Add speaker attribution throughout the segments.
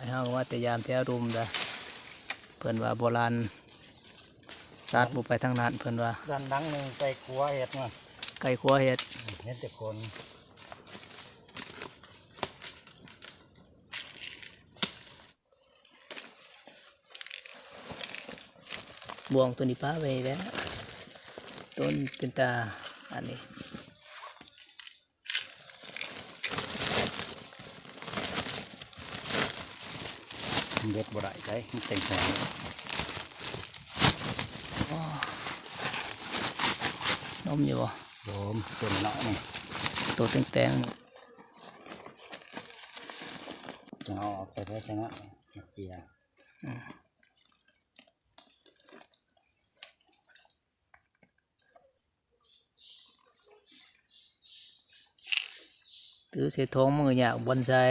Speaker 1: ไอ้เฮาก็ว่าแต่ยามแถวรุมเด้อเพิ่นว่าโบราณศาสตร์บุไปทางนั้นเพิ่นว่า
Speaker 2: ด้านหลังหนึ่งไปขัวเห็ดมา
Speaker 1: ไก่ขัวเห็ด
Speaker 2: เห็ดแต่คน
Speaker 1: บวงตัวนี้ป้าไว้แล้วต้นเป็นตาอันนี้
Speaker 2: เห็ดบ่ได้ใช่มันเต็งแข็ง
Speaker 1: นมอยู่บ่
Speaker 2: โยมตัวน้อยนี่
Speaker 1: ตัวแตง
Speaker 2: จะเอาออกไปเพื่อชนะเกียร์
Speaker 1: ๆถือเศษทองมืออยากบนใส่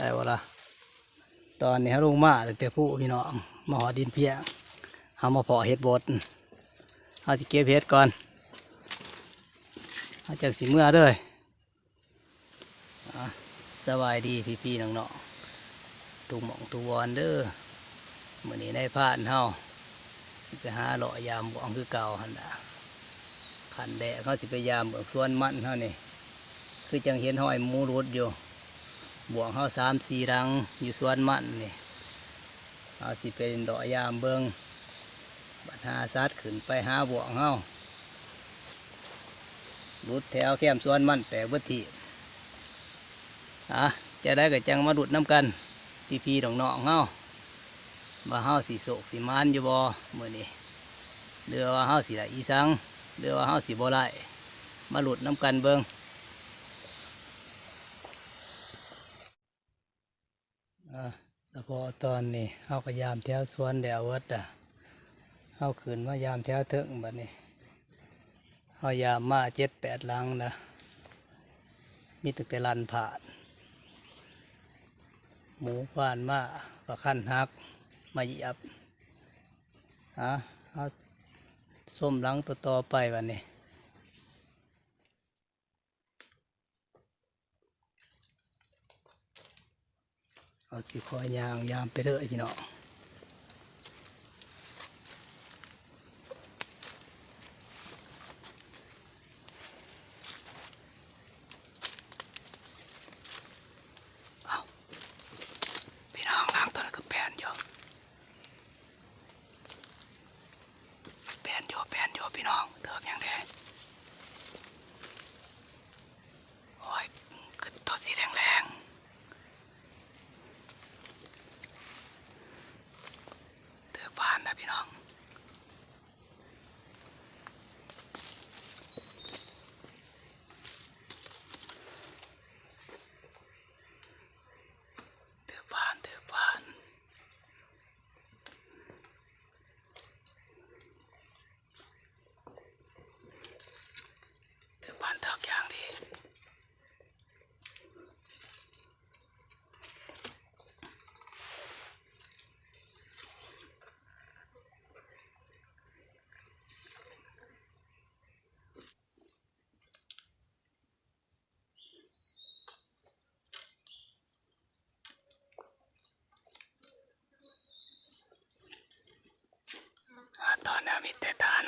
Speaker 1: ได้บ่ล่ะตอนนี้ลงมาตั้งแต่ผู้พี่น้องมาหอดินเพียงเขามาเพาะเห็ดบดเขาสิเก็บเห็ดก่อนเขาจากสีเมื่อเลยสบายดีพี่ๆน้องๆตุกหมองตุวอนเด้อมื่อนี้ได้พลาดเฮาสิไปหาเลาะยามบวงคือเก่าหันดาขันแดดเขาสิไปยามเบิกสวนมันเฮานี่คือจังเห็นห้อยมูรุดอยู่ บวงเฮาสามสี่รังอยู่สวนมันนี่เอาสิเป็นเลาะยามเบิงบัดหาซัดขึ้นไปหาบวงเฮารุดแถวแคมสวนมันแต่วัตถีอะจะได้กับจังมาดุดน้ำกัน พี่พี่น้องน้องเฮาว่าเฮาสิโศกสิมานอยู่บ่มื้อนี้เรือว่าเฮาสิได้อีสังเรือว่าเฮาสิบ่ได้มาหลุดน้ำกันเบิ่ง อะพาะตอนนี้เฮาก็ยามแถวสวนแดวเวิดอะเฮาขึ้นมายามแถวเถิงบัดนี้เฮายามมาเจ็ดแปดลังนะมีตั้งแต่ลันผ่าน หมูฟานมาประคันหัก มาเหยียบฮะเอาส้มหลังตัวต่อไปวันนี้ ก็สิคอยยางยามไปเรื่อยพี่น้องพี่น้องล้างตัวนั้นก็แปลนอยู่แปลนอยู่แปลนอยู่พี่น้องเถือกอย่างแดงโอ้ยคือตัวสีแดงแรงๆเถือกผ่านนะพี่น้อง เถือกผ่านเถือกผ่านเถือกผ่านเถือกอย่างดี อ่าตอน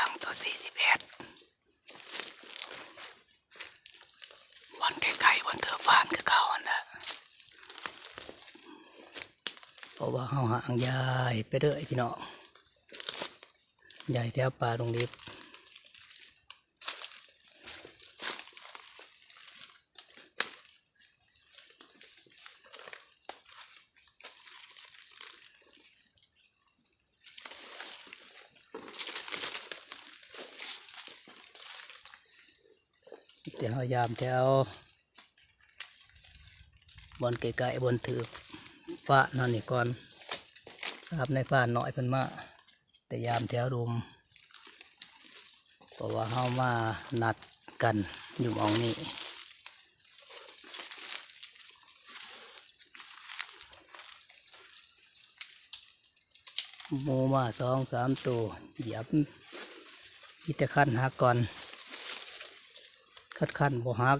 Speaker 1: ล่างตัวสี่สิบเอ็ดวันไกลๆวันเถือกฟานคือเก่าอันละเพราะว่าเฮาหางยายไปเรื่อยพี่น้องใหญ่แถวป่าตรงนี้ ยายามแถวบนไกลๆบนถือฟ้านั่นนี่ก่อนทราบในฟ้าหน่อยเพิ่นมาแต่ยามแถวรุมเพราะว่าเฮามานัดกันอยู่มองนี้หมูมาสองสามตัวเหยียบมีแต่ขั้นหักก่อน คัดคันบ่ฮัก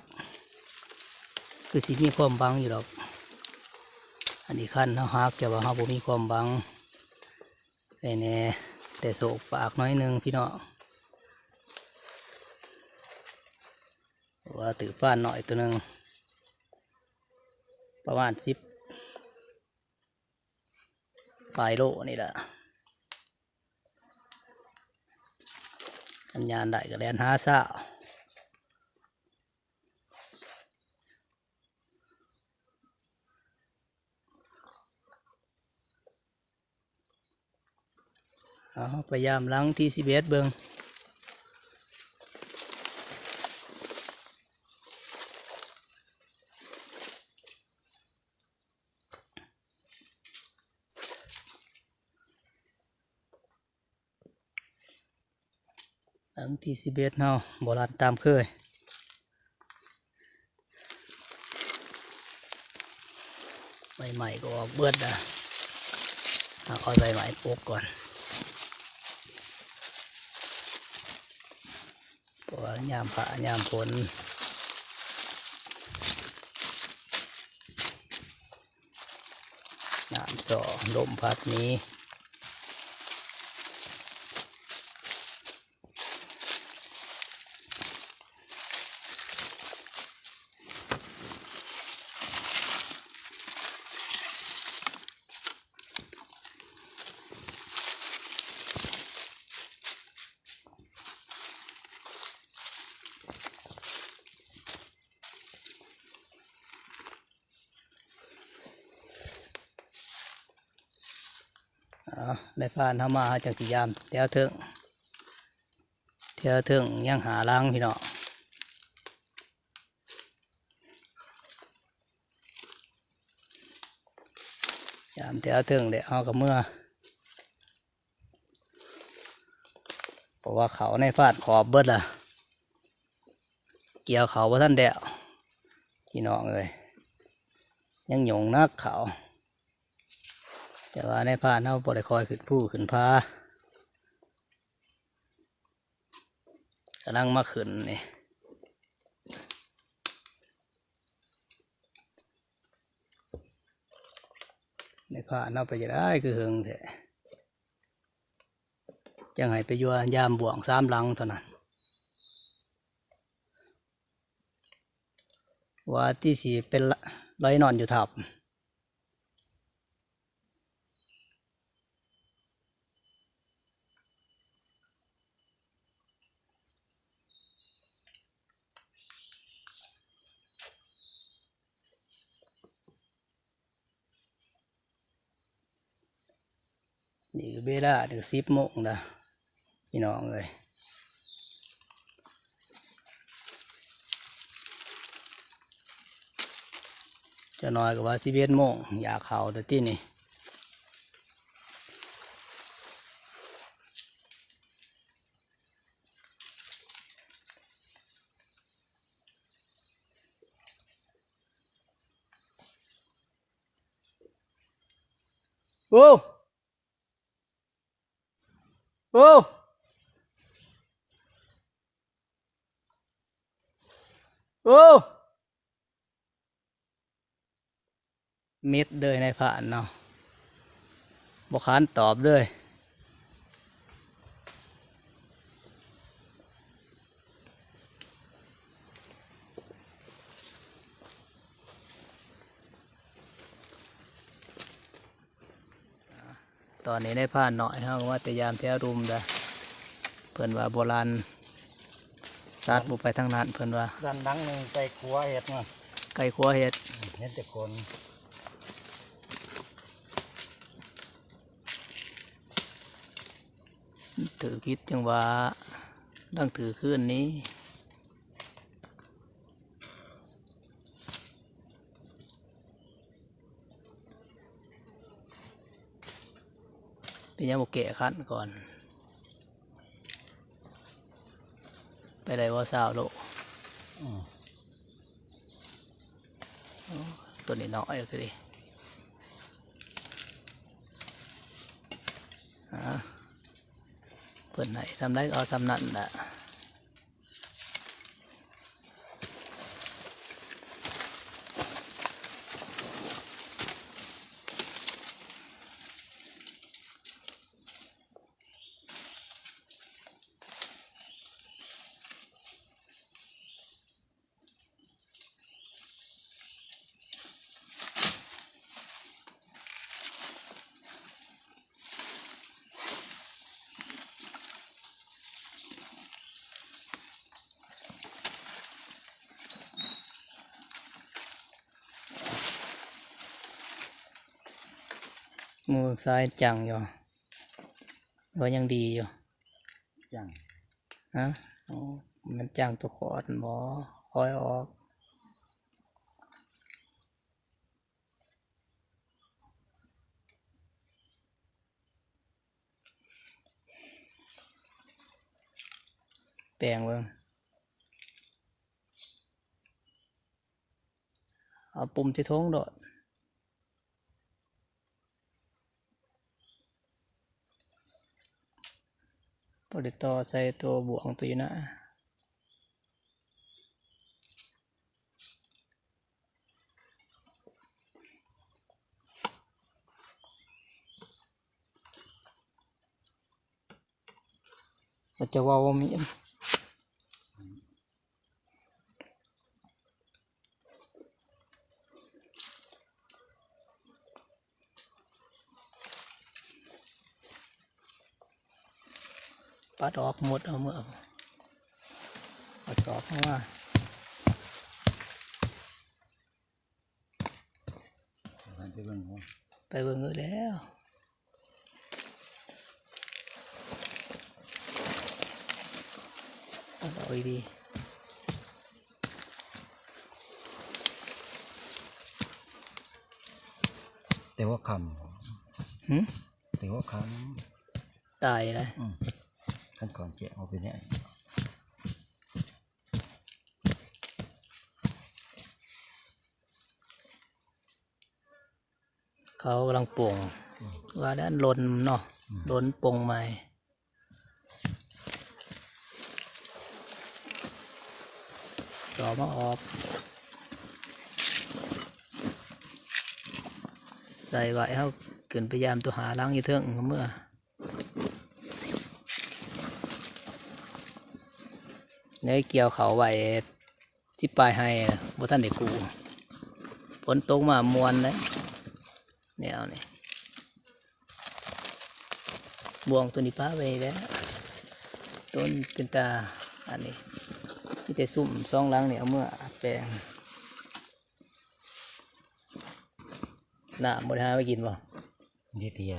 Speaker 1: คือสิมีความบังอยู่หรอก อันนี้คันเขาฮักจะว่าเขาบ่มีความบังไอ้แน่แต่โศกปากน้อยนึงพี่น้องว่าถือฟ้านหน่อยตัวหนึ่งประมาณสิบปลายโลนี่แหละอันยานได้ก็แลนหาซ่าว เอาพยายามล้างที่สิเบสเบิงล้างที่สิเบสเนาะโบราณตามเคยใหม่ๆก็ออกเบิดอะเอาเอาใบใหม่ปลูกก่อน เพราะว่า ยามพระยามฝนน้ำสอลมพัดนี้ เอาได้ผ่านเข้ามาจังสียามแถวเถิงแถวเถิงยังหาล้างพี่น้องยามแถวเถิงเดี๋ยวเอากับเมื่อเพราะว่าเขาในฟาดขอบเบิดล่ะ เกี่ยวเขาว่าท่านเดวพี่น้องเลยยังหยงนักเขา แต่ว่าในพานเขาบริคอยขึ้นผู้ขึ้นพากำลังมาขึ้นนี่ในพานเอาไปจะได้คือเฮงแท้จังให้ไปยัวยามบ่วงสามหลังเท่านั้นว่าที่สีเป็นละร้อยนอนอยู่ทับ นี่คือเวลาถึงสิบโมงนะพี่น้องเลยจะน้อยกว่าสิบเอ็ดโมงอยากเขาแต่ที่นี่โอ้โอ้โอ้มิดเลยในผ่านเนาะบกขานตอบเลย อนนี้ได้ผ่านหน่อยเฮาว่าแต่ยามแถวรุมเด้อเพิ่นว่าโบราณศาสตร์บุไปทางนั้นเพิ่นว่า
Speaker 2: ด้านดังหนึ่งไปครัวเห็ดมา
Speaker 1: ไก่ขัวเฮ็ด
Speaker 2: เห็นแต่คน
Speaker 1: ถือพิษจังว่าดังถือขึ้นนี้ ป็นยังบกเกะคันก่อน ไปได้ว่าสาวโลก
Speaker 2: อืม
Speaker 1: ตัวนี้น้อยเลยดิอ่าเพิ่นไหนซ้ำได้ก็เอาซ้ำนั่นแหละ มือซ้ายจังอยู่ว่ายังดีอยู่
Speaker 2: จัง
Speaker 1: ฮะอ๋อมันจังตัวขอดหมอคอยออกแปลงเบิ่งเอาปุ่มที่ท้องโดดพ อไดีต่อใส่ตัวบวงตัวอยู่นะจะว่าว่ามี ดออกหมดเอาเมื่อเอาสอบเข้ามา
Speaker 2: ท่านไปเบิ่งหัว
Speaker 1: ไปเบิ่งเออแล้วปัดออกอีกดี
Speaker 2: แต่ว่าค
Speaker 1: หึำ
Speaker 2: แต่ว่าค
Speaker 1: ตายเลยำ
Speaker 2: อืม ขั้นก่อนแจกเอาไปเนี่ย
Speaker 1: เขากำลังปลงว่าด้านลนเนาะลนปลงใหม่ต่อมาออกใส่ไว้เขาเกินพยายามตัวหาล้างอยู่เทิงเมื่อ เนื้อเกี่ยวเขาไว้ที่ปลายให้บ่ท่านได้กูฝนตกมามวนเลยแนวนี่บวงตัวนี้ป้าไปแล้วต้นเป็นตาอันนี้ที่แต่ซุ่มซองหล้างเนี่ยเอาเมื่อแปลงน่ะบริหารไปกินบ่
Speaker 2: ดีเทีย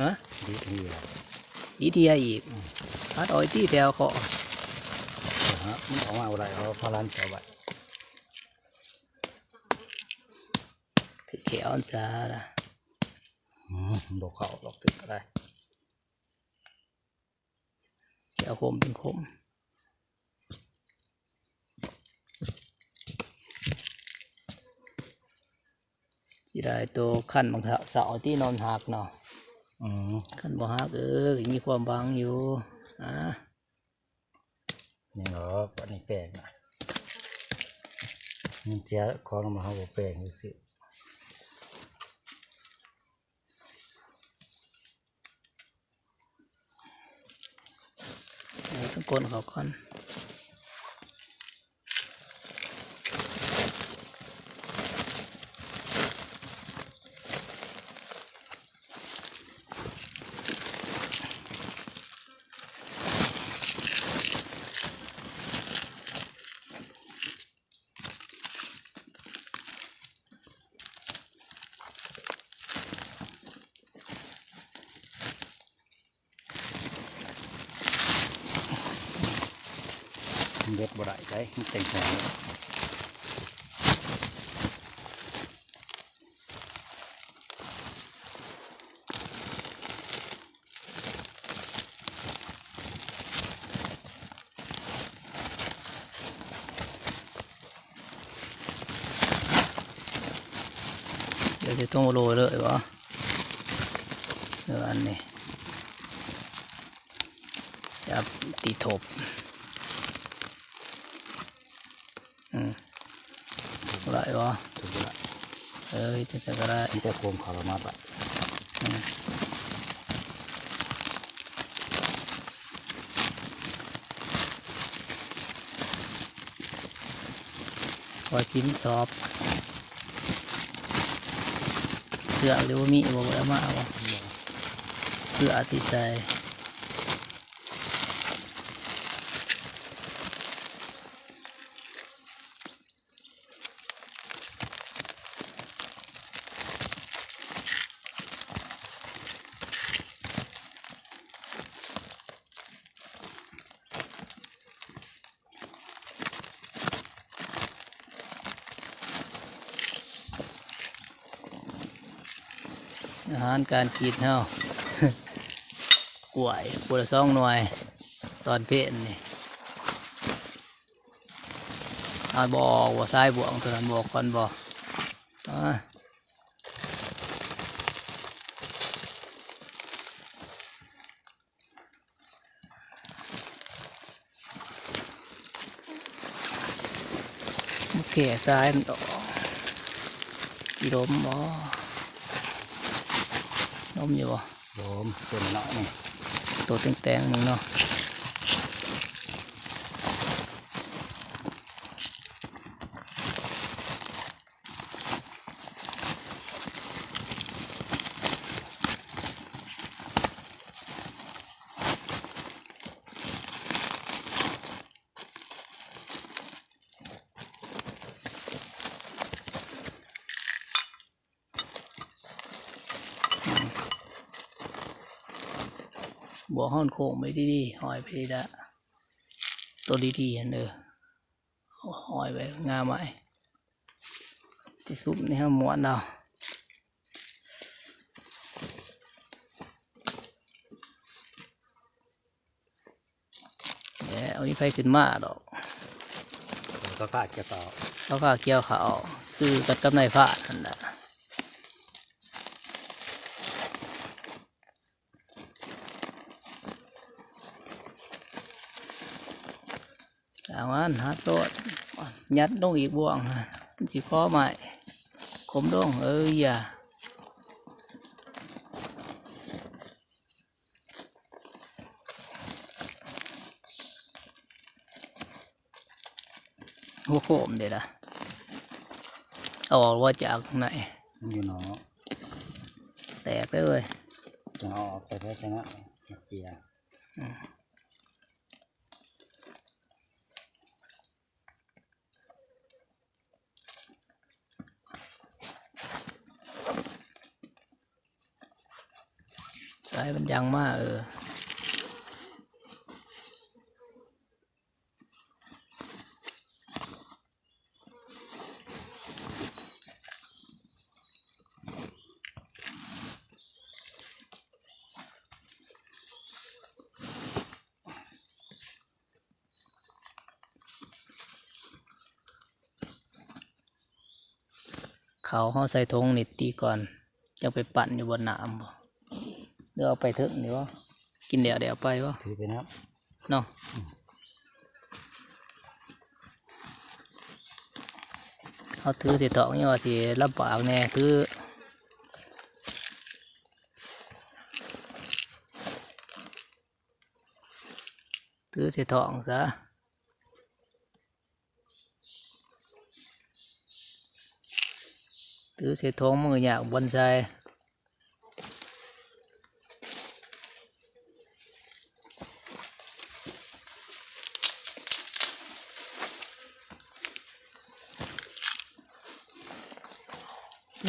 Speaker 1: ฮะ
Speaker 2: ดีเทีย
Speaker 1: อีเทียอีกพัดอ้อยที่แถวเขา
Speaker 2: นะฮะมันออกมาอะไรเอาพารันเอาไว้
Speaker 1: คือเขียวอันซาละ
Speaker 2: อืมดอกเขาดอกตึกก็ได้
Speaker 1: เขียวคมเป็นคมสิได้ตัวขั้นบางเถาเสาที่นอนหักเนาะ
Speaker 2: อืม
Speaker 1: ขั้นบ่หักเออก็มีความบางอยู่อ่า
Speaker 2: นี่เหรออันนี้แปลงนะมันเจ้าของมาเขาบอกแปลงดูสิ
Speaker 1: เออต้องกดเขาก่อน
Speaker 2: เบ็ดบ่ได้ใช้มันเต็งแสง
Speaker 1: เดี๋ยวจะต้องโรยเลยบ่เดี๋ยวอันนี้จะตีทบอืมไรบ่
Speaker 2: ถูกแล้ว
Speaker 1: เอ้ยจะก็ได้
Speaker 2: มันจะโคมขาเรามาปะ
Speaker 1: พอกินสอบ เสือหรือว่ามีบ่ได้มาบ่เพื่ออติใจ การกินเฮากล้วยกล้วยละสองหน่วย ตอนเพลนนี่อาบอกว่าซ้ายบวงตัวนั้นบอกก่อนบอกอ่าโอเคซ้ายมันออจีดมบ่ นมอยู่บ่
Speaker 2: โยมตัวน้อยนี่
Speaker 1: ตัวแตงๆมึงเนาะ บัวห้อนโค้งไปดีๆหอยไปดีละตัวดีๆอันเด้อหอยไปงามไหมที่ซุปนี่ฮะม้วนเราเนี่ยเอานี้ไปขึ้นมาดอก
Speaker 2: ก็กาดจะต่อ
Speaker 1: เขาก็เกี่ยวเขาคือกัดกับนายพรานนั่นแหละ มวันฮัดโลดยัดลงอีกบ่วงฮะมันสิข้อใหม่ขมดงเอ้ยอย่าหัวโคมเดี๋ยวละเอาออกว่าจากไหน
Speaker 2: มันอยู่หนอ
Speaker 1: แตกไปเลย
Speaker 2: จะเอาออกใส่ภาชนะเกียร์
Speaker 1: สายมันยังมากเออเขาห่อใส่ทงนิดตีก่อนยังไปปั่นอยู่บนน้ำบ่ เดี๋ยวเอาไปเถอะเดี๋ยวกินเดี๋ยวเดี๋ยวเอาไปวะ
Speaker 2: ถือไปนะครับ
Speaker 1: เนาะเขาถือสิตอกนี่ว่าสิลำบากแน่ถือถือสิทองซะถือเศษทองมืออยากบอนไซ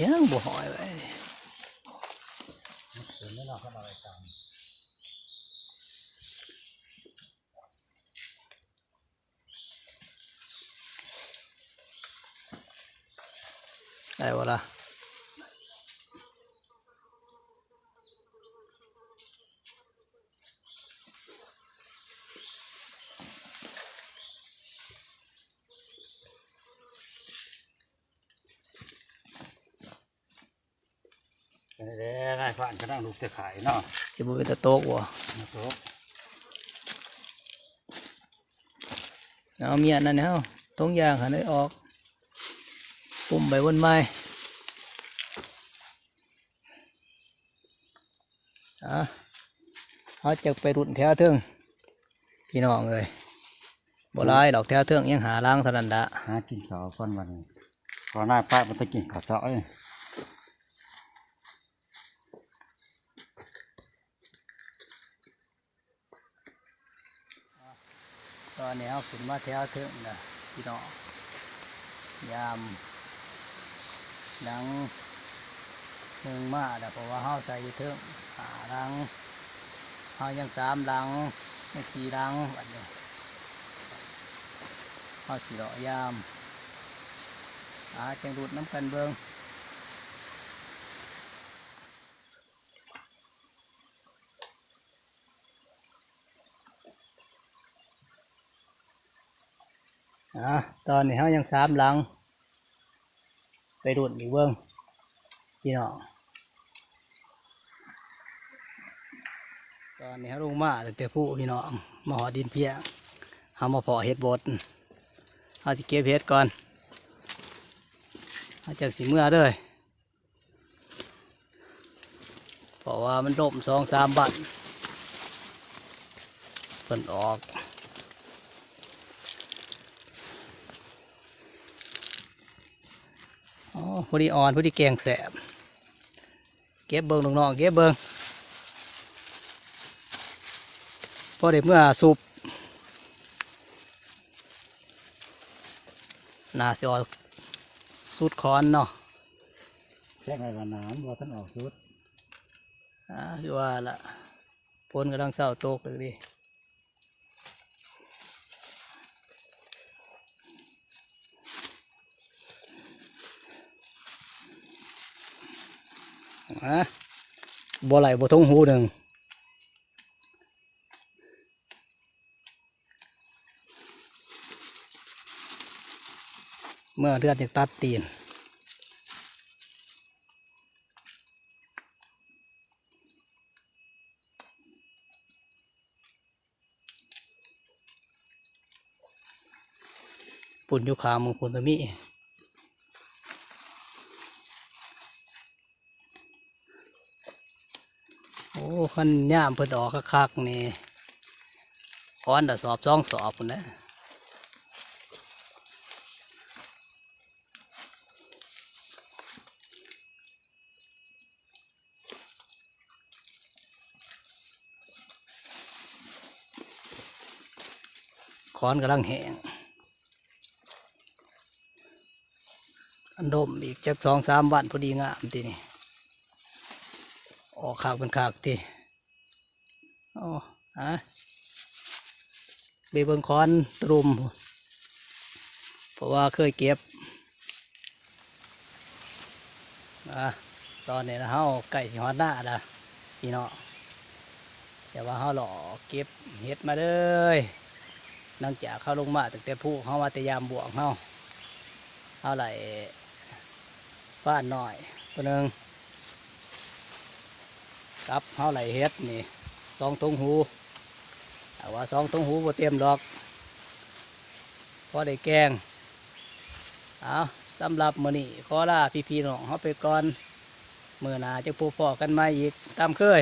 Speaker 1: 样不好哎
Speaker 2: 呗！哎，我了 ได้านก็นั่งลูกจะขายเนาะ
Speaker 1: สิบ่เป็นตะโตกบ่
Speaker 2: มาโต๊ะ
Speaker 1: เอาเมียนั่นเฮาตรงยางหันได้ออกปุ่มไปวนไม้อะเขาจะไปรุ่นแถวเทิงพี่น้องเอ้ยบ่หลายดอกแถวเทิงยังหาล้างเท่านั้นละ
Speaker 2: หากินข้าก่อนวันนี้ขอหน้าป้ามันจะกินข้าวเสาเอ้
Speaker 1: อนนี้เขาขึ้นมาแถวเทิงนะพี่น้องยามหลังหนึ่งมาแต่เพราะว่าเขาใส่เทิงหาลังเขายังสามหลังยังสี่หลังแบัดนี้เขาสีดอกยามอาจังดูดน้ำกันเบิงอะ ตอนนี้เขายังสามหลัง ไปดูดอีกเบิงพี่น้องตอนนี้เขาลงมาแต่แต่ผู้พี่น้องมาหอดินเพียเขามาเพาะเห็ดบดเขาสิเก็บเห็ดก่อนเขาจากสีเมื่อเลยเพราะว่ามันล่มสองสามบัตเพิ่นออก อ๋อพอดีอ่อนพอดีแกงแสบเก็บเบิงน้องๆเก็บเบิงพอได้เมื่อสูบนาสิออกสุดคอนเนาะ
Speaker 2: แค่ไงวันน้ำว่าท่านออกชุด
Speaker 1: อ่าคือว่าละฝนกำลังเศร้าตกเลยดิ อะบ่ไหลบ่ทงหูหนึ่งเมื่อเลือดจะตัดตีนปุ่นอยู่ขามึงปุ่นตะมี ขันย่ามเพิ่นออกคักๆนี่ค้อนแต่สอบสองสอบคนนะคอนกำลังแห้งอันดมอีกจักสองสามวันพอดีงามทีนี่ออกขากเป็นขากที อะเบเบิงคอนตรุม เพราะว่าเคยเก็บอะตอนนี้นะเฮาไก่สิฮอดหน้าละพี่เน้องแต่ว่าเฮาหล่อเก็บเห็ดมาเลยหลังจากเข้าลงมาตั้งแต่ผู้เขามาแต่ยามบวกเขาเอาไหลฟ้านหน่อยตัวหนึ่งกับเขาไหลเฮ็ดนี่สองตรงหู แต่ว่าสองตรงหูบ่เตรียมดอกพอได้แกงเอาสำหรับมื้อนี้ขอลาพี่ๆน้องเขาไปก่อนมื้อหน้าจะพบพอกันใหมาอีกตามเคย